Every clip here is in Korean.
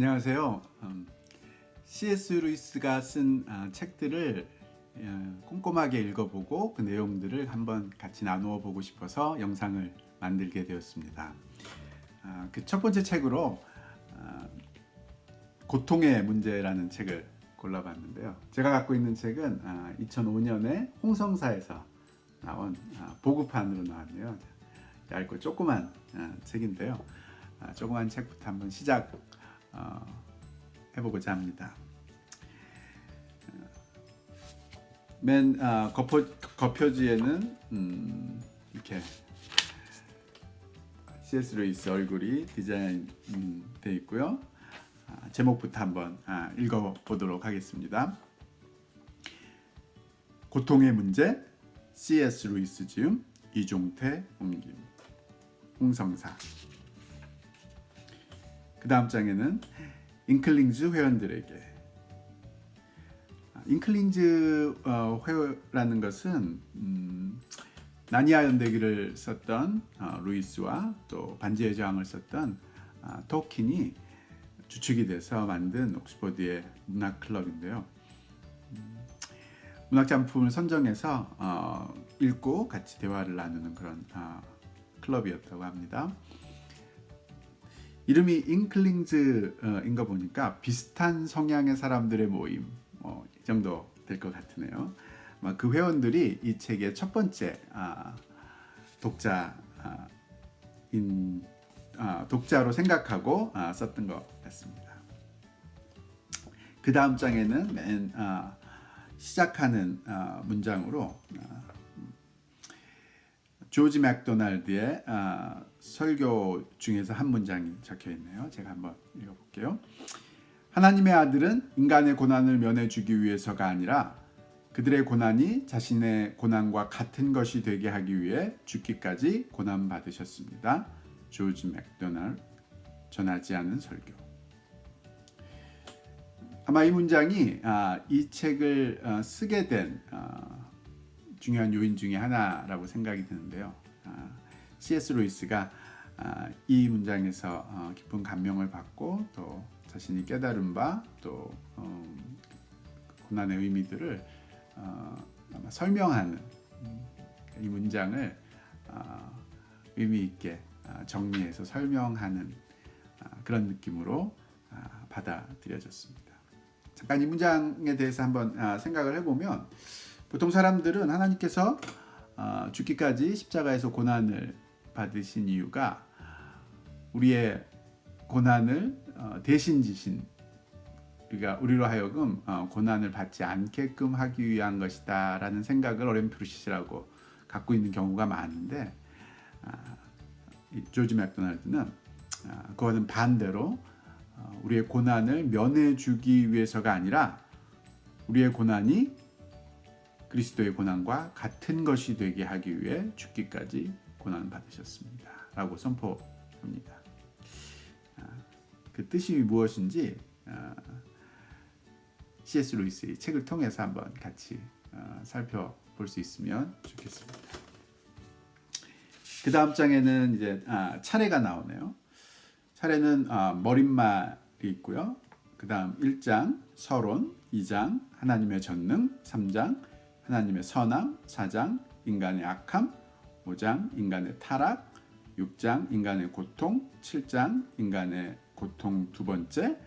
안녕하세요. 음, C.S. 루이스가 쓴 아, 책들을 어, 꼼꼼하게 읽어보고 그 내용들을 한번 같이 나누어 보고 싶어서 영상을 만들게 되었습니다. 그 첫 번째 책으로 아, 고통의 문제라는 책을 골라봤는데요. 제가 갖고 있는 책은 2005년에 홍성사에서 나온 아, 보급판으로 나왔네요. 얇고 조그만 아, 책인데요. 아, 조그만 책부터 한번 시작 어, 해보고자 합니다. 어, 맨 아, 겉표, 겉표지에는 음, 이렇게 C.S. 루이스 얼굴이 디자인되어 있고요. 아, 제목부터 한번 아, 읽어보도록 하겠습니다. 고통의 문제 C.S. 루이스 지음 이종태 옮김 홍성사 그 다음 장에는 잉클링즈 회원들에게 아, 잉클링즈 어, 회라는 것은 음, 나니아 연대기를 썼던 어, 루이스와 또 반지의 저항을 썼던 아, 토킨이 주축이 돼서 만든 옥스퍼드의 문학 클럽인데요. 음, 문학 작품을 선정해서 어, 읽고 같이 대화를 나누는 그런 어, 클럽이었다고 합니다. 이름이 잉클링즈인 거 보니까 비슷한 성향의 사람들의 모임 어, 이 정도 될 것 같으네요. 그 회원들이 이 책의 첫 번째 아, 독자인 아, 독자로 생각하고 아, 썼던 것 같습니다. 그 다음 장에는 맨 아, 시작하는 아, 문장으로 아, 조지 맥도날드의 아, 설교 중에서 한 문장이 적혀 있네요. 제가 한번 읽어볼게요. 하나님의 아들은 인간의 고난을 면해주기 위해서가 아니라 그들의 고난이 자신의 고난과 같은 것이 되게 하기 위해 죽기까지 고난 받으셨습니다. 조지 맥도날드 전하지 않은 설교. 아마 이 문장이 아, 이 책을 어, 쓰게 된 어, 중요한 요인 중에 하나라고 생각이 드는데요. 아, C.S. 루이스가 아, 이 문장에서 어, 깊은 감명을 받고 또 자신이 깨달은 바또 어, 고난의 의미들을 어, 아마 설명하는 음, 이 문장을 어, 의미 있게 아, 정리해서 설명하는 아, 그런 느낌으로 아, 받아들여졌습니다. 잠깐 이 문장에 대해서 한번 아, 생각을 해보면 보통 사람들은 하나님께서 어, 죽기까지 십자가에서 고난을 받으신 이유가 우리의 고난을 어, 대신 지신 우리가 우리로 하여금 어, 고난을 받지 않게끔 하기 위한 것이다라는 생각을 어렴풋이라고 갖고 있는 경우가 많은데 아, 이 조지 맥도날드는 아, 그거는 반대로 어, 우리의 고난을 면해주기 위해서가 아니라 우리의 고난이 그리스도의 고난과 같은 것이 되게 하기 위해 죽기까지 고난 받으셨습니다. 라고 선포합니다. 아, 그 뜻이 무엇인지 아, C.S. 루이스의 책을 통해서 한번 같이 아, 살펴볼 수 있으면 좋겠습니다. 그 다음 장에는 이제 차례가 나오네요. 차례는 머릿말이 있고요. 그 다음 1장 서론, 2장 하나님의 전능, 3장 하나님의 선함, 4장 인간의 악함, 5장 인간의 타락, 6장 인간의 고통, 7장 인간의 고통 두 번째,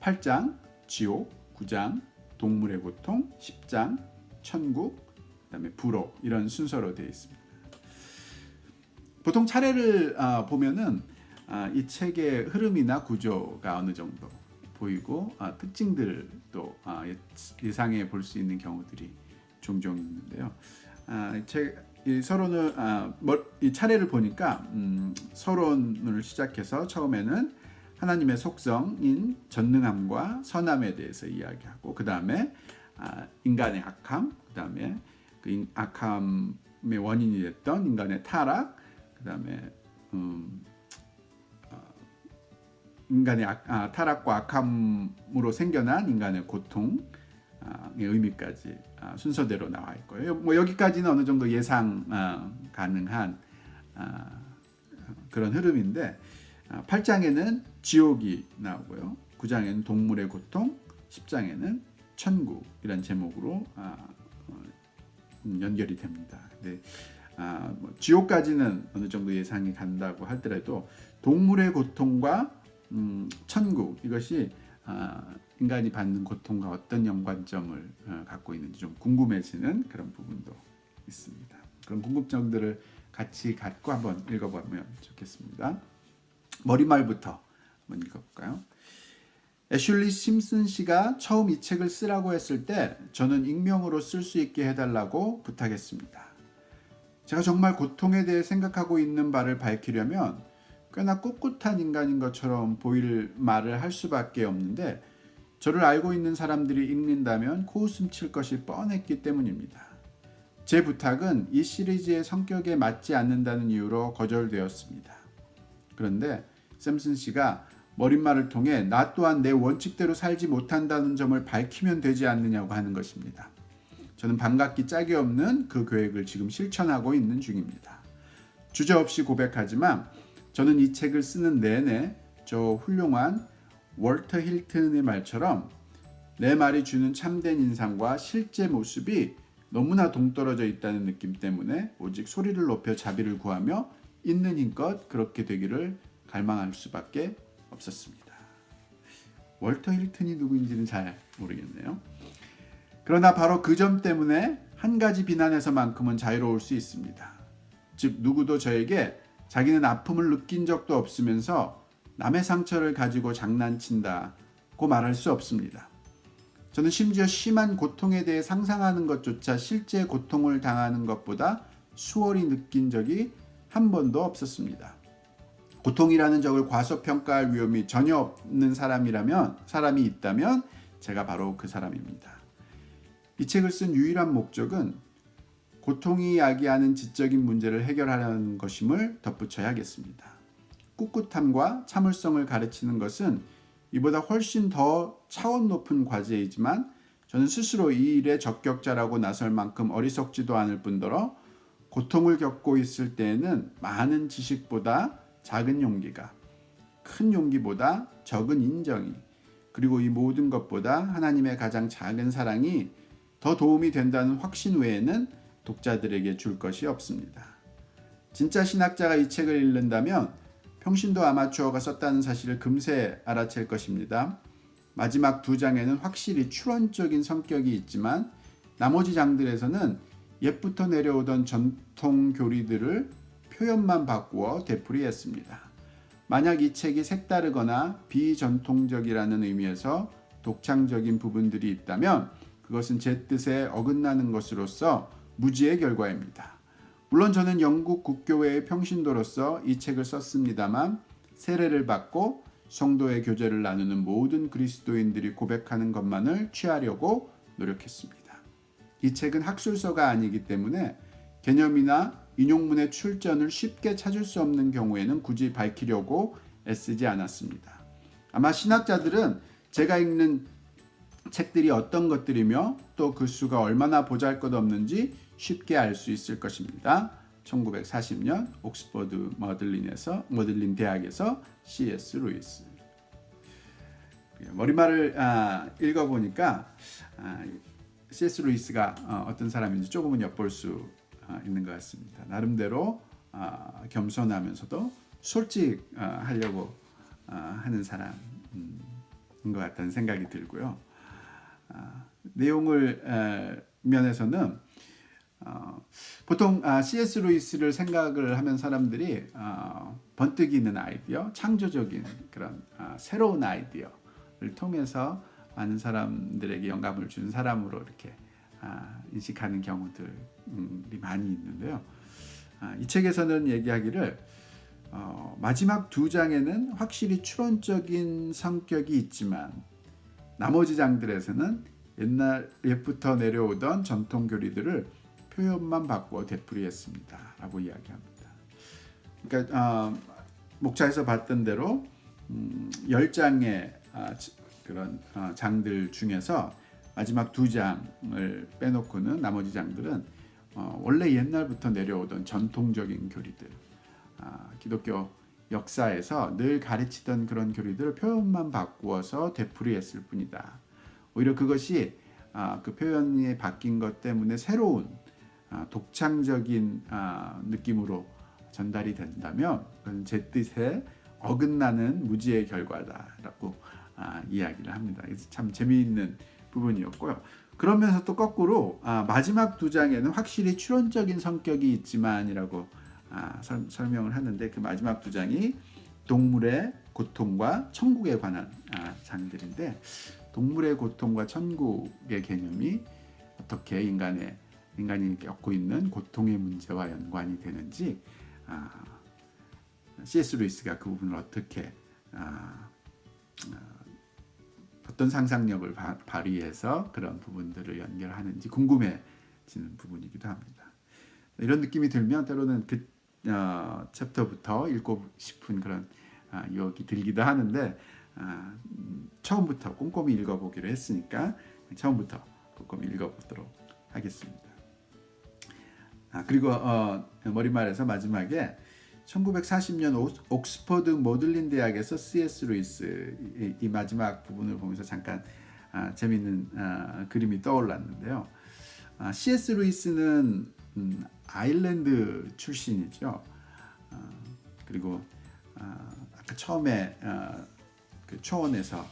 8장 지옥, 9장 동물의 고통, 10장 천국, 그다음에 불호 이런 순서로 되어 있습니다. 보통 차례를 아, 보면은 아, 이 책의 흐름이나 구조가 어느 정도 보이고 아, 특징들도 아, 예상해 볼 수 있는 경우들이 종종 있는데요. 아, 제, 이 서론을 아, 뭐, 이 차례를 보니까 음, 서론을 시작해서 처음에는 하나님의 속성인 전능함과 선함에 대해서 이야기하고 그 다음에 아, 인간의 악함, 그 다음에 그 악함의 원인이 됐던 인간의 타락, 그 다음에 음, 어, 인간의 악, 아, 타락과 악함으로 생겨난 인간의 고통, 의미까지 아, 순서대로 나와 있고요. 뭐 여기까지는 어느 정도 예상 아, 가능한 아, 그런 흐름인데 8장에는 지옥이 나오고요. 9장에는 동물의 고통, 10장에는 천국이란 제목으로 아, 어, 음, 연결이 됩니다. 근데 아, 뭐 지옥까지는 어느 정도 예상이 간다고 하더라도 동물의 고통과 음, 천국 이것이 아, 인간이 받는 고통과 어떤 연관점을 어, 갖고 있는지 좀 궁금해지는 그런 부분도 있습니다. 그런 궁금증들을 같이 갖고 한번 읽어보면 좋겠습니다. 머리말부터 한번 읽어볼까요? 애슐리 심슨 씨가 처음 이 책을 쓰라고 했을 때 저는 익명으로 쓸 수 있게 해달라고 부탁했습니다. 제가 정말 고통에 대해 생각하고 있는 바를 밝히려면 꽤나 꿋꿋한 인간인 것처럼 보일 말을 할 수밖에 없는데 저를 알고 있는 사람들이 읽는다면 코웃음 칠 것이 뻔했기 때문입니다. 제 부탁은 이 시리즈의 성격에 맞지 않는다는 이유로 거절되었습니다. 그런데 샘슨 씨가 머릿말을 통해 나 또한 내 원칙대로 살지 못한다는 점을 밝히면 되지 않느냐고 하는 것입니다. 저는 반갑기 짝이 없는 그 계획을 지금 실천하고 있는 중입니다. 주저없이 고백하지만 저는 이 책을 쓰는 내내 저 훌륭한 월터 힐튼의 말처럼 내 말이 주는 참된 인상과 실제 모습이 너무나 동떨어져 있다는 느낌 때문에 오직 소리를 높여 자비를 구하며 있는 힘껏 그렇게 되기를 갈망할 수밖에 없었습니다. 월터 힐튼이 누구인지는 잘 모르겠네요. 그러나 바로 그 점 때문에 한 가지 비난에서만큼은 자유로울 수 있습니다. 즉 누구도 저에게 자기는 아픔을 느낀 적도 없으면서 남의 상처를 가지고 장난친다고 말할 수 없습니다. 저는 심지어 심한 고통에 대해 상상하는 것조차 실제 고통을 당하는 것보다 수월히 느낀 적이 한 번도 없었습니다. 고통이라는 적을 과소평가할 위험이 전혀 없는 사람이라면 사람이 있다면 제가 바로 그 사람입니다. 이 책을 쓴 유일한 목적은 고통이 야기하는 지적인 문제를 해결하려는 것임을 덧붙여야겠습니다. 꿋꿋함과 참을성을 가르치는 것은 이보다 훨씬 더 차원 높은 과제이지만 저는 스스로 이 일에 적격자라고 나설 만큼 어리석지도 않을 뿐더러 고통을 겪고 있을 때에는 많은 지식보다 작은 용기가 큰 용기보다 적은 인정이 그리고 이 모든 것보다 하나님의 가장 작은 사랑이 더 도움이 된다는 확신 외에는 독자들에게 줄 것이 없습니다. 진짜 신학자가 이 책을 읽는다면 평신도 아마추어가 썼다는 사실을 금세 알아챌 것입니다. 마지막 두 장에는 확실히 추론적인 성격이 있지만 나머지 장들에서는 옛부터 내려오던 전통 교리들을 표현만 바꾸어 되풀이했습니다. 만약 이 책이 색다르거나 비전통적이라는 의미에서 독창적인 부분들이 있다면 그것은 제 뜻에 어긋나는 것으로서 무지의 결과입니다. 물론 저는 영국 국교회의 평신도로서 이 책을 썼습니다만 세례를 받고 성도의 교제를 나누는 모든 그리스도인들이 고백하는 것만을 취하려고 노력했습니다. 이 책은 학술서가 아니기 때문에 개념이나 인용문의 출전을 쉽게 찾을 수 없는 경우에는 굳이 밝히려고 애쓰지 않았습니다. 아마 신학자들은 제가 읽는 책들이 어떤 것들이며 또 그 수가 얼마나 보잘 것 없는지 쉽게 알 수 있을 것입니다. 1940년 옥스퍼드 머들린에서 머들린 대학에서 C.S. 루이스 머리말을 아, 읽어보니까 아, C.S. 루이스가 어, 떤 사람인지 조금은 엿볼 수 아, 있는 것 같습니다. 나름대로 아, 겸손하면서도 솔직하려고 아, 하는 사람인 것 같다는 생각이 들고요. 아, 내용을 에, 면에서는 어, 보통 아, C.S. 루이스를 생각을 하면 사람들이 어, 번뜩이는 아이디어, 창조적인 그런 아, 새로운 아이디어를 통해서 많은 사람들에게 영감을 준 사람으로 이렇게 아, 인식하는 경우들이 많이 있는데요. 아, 이 책에서는 얘기하기를 어, 마지막 두 장에는 확실히 추론적인 성격이 있지만 나머지 장들에서는 옛날 옛부터 내려오던 전통 교리들을 표현만 바꾸어 되풀이했습니다.라고 이야기합니다. 그러니까 어, 목차에서 봤던 대로 음, 10장의 아, 그런 어, 장들 중에서 마지막 두 장을 빼놓고는 나머지 장들은 어, 원래 옛날부터 내려오던 전통적인 교리들, 아, 기독교 역사에서 늘 가르치던 그런 교리들을 표현만 바꾸어서 되풀이했을 뿐이다. 오히려 그것이 아, 그 표현이 바뀐 것 때문에 새로운 아, 독창적인 아, 느낌으로 전달이 된다면 그건 제 뜻에 어긋나는 무지의 결과다라고 아, 이야기를 합니다. 참 재미있는 부분이었고요. 그러면서 또 거꾸로 아, 마지막 두 장에는 확실히 추론적인 성격이 있지만이라고 아, 설, 설명을 하는데 그 마지막 두 장이 동물의 고통과 천국에 관한 아, 장들인데 동물의 고통과 천국의 개념이 어떻게 인간의 인간이 겪고 있는 고통의 문제와 연관이 되는지 아, C.S. 루이스가 그 부분을 어떻게 아, 아, 어떤 상상력을 바, 발휘해서 그런 부분들을 연결하는지 궁금해지는 부분이기도 합니다. 이런 느낌이 들면 때로는 그 어, 챕터부터 읽고 싶은 그런 아, 유혹이 들기도 하는데 아, 음, 처음부터 꼼꼼히 읽어보기로 했으니까 처음부터 꼼꼼히 읽어보도록 하겠습니다. 아, 그리고 어, 머릿말에서 마지막에 1940년 옥- 옥스퍼드 모들린 대학에서 C.S. 루이스 이, 이 마지막 부분을 보면서 잠깐 아, 재밌는 아, 그림이 떠올랐는데요. 아, C.S. 루이스는 음, 아일랜드 출신이죠. 아, 그리고 아, 아까 처음에 아, 그 초원에서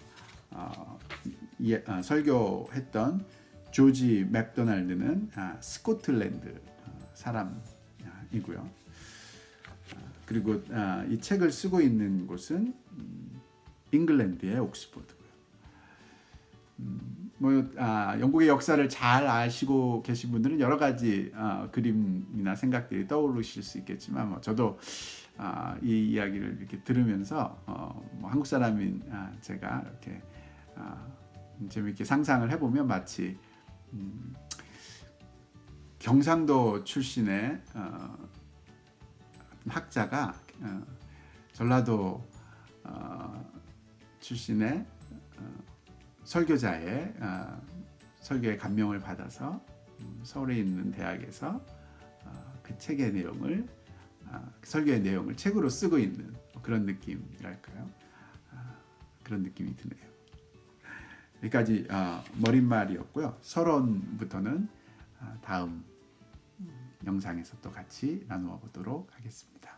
어, 예, 아, 설교했던 조지 맥도날드는 아, 스코틀랜드 어, 사람이고요. 아, 그리고 아, 이 책을 쓰고 있는 곳은 음, 잉글랜드의 옥스퍼드고요. 음, 뭐 아, 영국의 역사를 잘 아시고 계신 분들은 여러 가지 아, 그림이나 생각들이 떠오르실 수 있겠지만 뭐 저도 아, 이 이야기를 이렇게 들으면서 어, 뭐 한국 사람인 아, 제가 이렇게 아, 재미있게 상상을 해보면 마치 음, 경상도 출신의 어, 학자가 어, 전라도 어, 출신의 어, 설교자의 어, 설교에 감명을 받아서 음, 서울에 있는 대학에서 어, 그 책의 내용을 아, 설교의 내용을 책으로 쓰고 있는 그런 느낌이랄까요? 아, 그런 느낌이 드네요. 여기까지 아, 머릿말이었고요. 서론부터는 아, 다음 음, 영상에서 또 같이 나누어 보도록 하겠습니다.